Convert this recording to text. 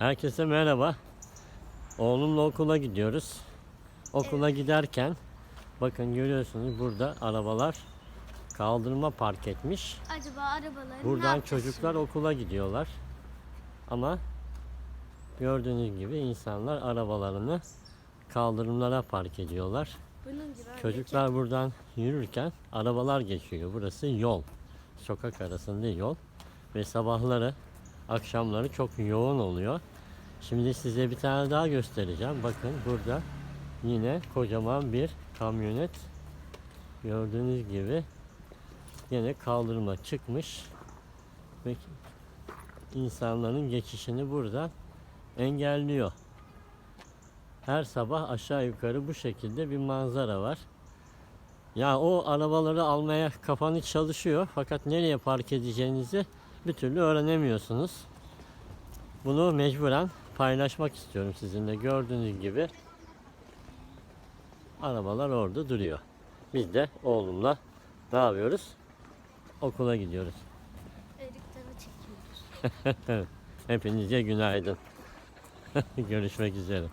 Herkese merhaba. Oğlumla okula gidiyoruz. Okula giderken bakın görüyorsunuz burada arabalar kaldırıma park etmiş. Acaba arabaları ne Buradan yapacağız çocuklar okula gidiyorlar. Ama gördüğünüz gibi insanlar arabalarını kaldırımlara park ediyorlar. şimdi? Bunun gibi Çocuklar buradan yürürken arabalar geçiyor. Burası yol. Sokak arasında yol. Ve sabahları, akşamları çok yoğun oluyor. Şimdi size bir tane daha göstereceğim. Bakın burada yine kocaman bir kamyonet. Gördüğünüz gibi yine kaldırıma çıkmış. Ve insanların geçişini burada engelliyor. Her sabah aşağı yukarı bu şekilde bir manzara var. Ya o arabaları almaya kafanız çalışıyor fakat nereye park edeceğinizi bir türlü öğrenemiyorsunuz. Bunu mecburen paylaşmak istiyorum sizinle. Gördüğünüz gibi arabalar orada duruyor. Biz de oğlumla ne yapıyoruz? Okula gidiyoruz. Erikleri çekiyoruz. Hepinize günaydın. Görüşmek üzere.